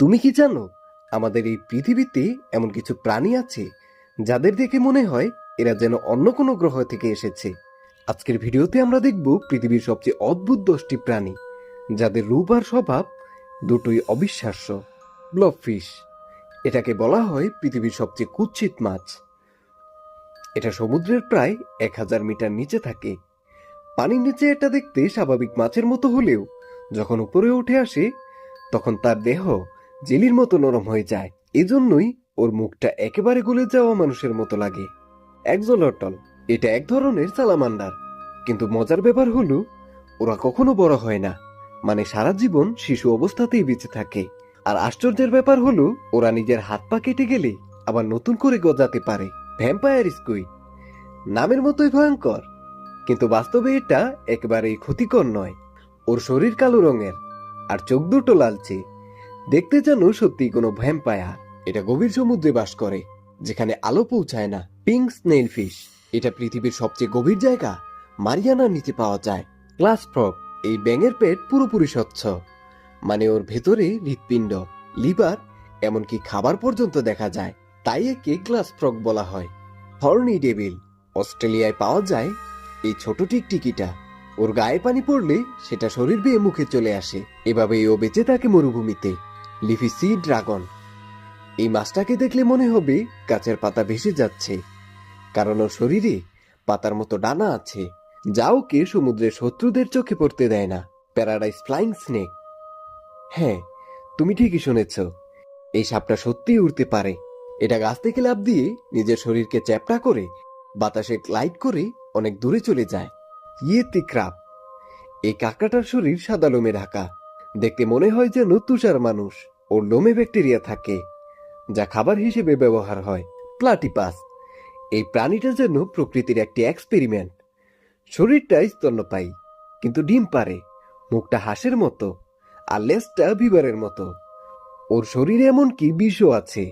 তুমি কি জানো, আমাদের এই পৃথিবীতে এমন কিছু প্রাণী আছে যাদের দেখে মনে হয় এরা যেন অন্য কোনো গ্রহ থেকে এসেছে। আজকের ভিডিওতে আমরা দেখব পৃথিবীর সবচেয়ে অদ্ভুত দশটি প্রাণী, যাদের রূপ আর স্বভাব দুটোই অবিশ্বাস্য। ব্লবফিশ, এটাকে বলা হয় পৃথিবীর সবচেয়ে কুৎসিত মাছ। এটা সমুদ্রের প্রায় এক হাজার মিটার নিচে থাকে। পানির নিচে এটা দেখতে স্বাভাবিক মাছের মতো হলেও যখন উপরে উঠে আসে, তখন তার দেহ জেলির মতো নরম হয়ে যায়। এজন্যই ওর মুখটা একেবারে গলে যাওয়া মানুষের মতো লাগে। একজলটল এটা এক ধরনের সালামান্ডার কিন্তু মজার ব্যাপার হলো, ওরা কখনো বড় হয় না। মানে সারা জীবন শিশু অবস্থাতেই বেঁচে থাকে। আর আশ্চর্যের ব্যাপার হলো, ওরা নিজের হাত পা কেটে গেলে আবার নতুন করে গজাতে পারে। ভ্যাম্পায়ার স্কুইড নামের মতোই ভয়ঙ্কর। কিন্তু বাস্তবে এটা একেবারেই ক্ষতিকর নয়। ওর শরীর কালো রঙের, আর চোখ দুটো লালচে। দেখতে যেন সত্যি কোনো ভ্যাম্পায়ার। এটা গভীর সমুদ্রে বাস করে, যেখানে আলো পৌঁছায় না। পিঙ্ক স্নেল ফিশ, এটা পৃথিবীর সবচেয়ে গভীর জায়গা। মারিয়ানার নিচে পাওয়া যায়। ক্লাস ফ্রক এই ব্যাঙের পেট পুরোপুরি স্বচ্ছ। মানে ওর ভেতরে হৃৎপিণ্ড, লিভার, এমনকি খাবার পর্যন্ত দেখা যায়। তাই একে গ্লাস ফ্রক বলা হয়। হর্নি ডেবিল অস্ট্রেলিয়ায় পাওয়া যায় এই ছোট টিকটিকিটা। ওর গায়ে পানি পড়লে সেটা শরীর বেয়ে মুখে চলে আসে। এভাবেই ও বেঁচে থাকে মরুভূমিতে। Leafy sea dragon. এই মাছটাকে দেখলে মনে হবে গাছের পাতা ভেসে যাচ্ছে। কারণ ওর শরীরে পাতার মতো ডানা আছে, যা ওকে সমুদ্রের শত্রুদের চোখে পড়তে দেয় না। প্যারাডাইস ফ্লাইং স্নেক হ্যাঁ তুমি ঠিকই শুনেছ। এই সাপটা সত্যিই উড়তে পারে। এটা গাছ থেকে লাফ দিয়ে নিজের শরীরকে চ্যাপটা করে, বাতাসে গ্লাইড করে অনেক দূরে চলে যায়। Yeti crab. এই কাঁকড়াটার শরীর সাদা লোমে ঢাকা। দেখতে মনে হয় যেন তুষার মানুষ ওর লোমে ব্যাকটেরিয়া থাকে, যা খাবার হিসেবে ব্যবহার হয়, প্লাটিপাস। এই প্রাণীটা যেন প্রকৃতির একটি এক্সপেরিমেন্ট শরীরটাই স্তন্যপায়ী কিন্তু ডিম পারে, মুখটা হাঁসের মতো, আর লেজটা বিবারের মতো। ওর শরীরে এমনকি বিষও আছে।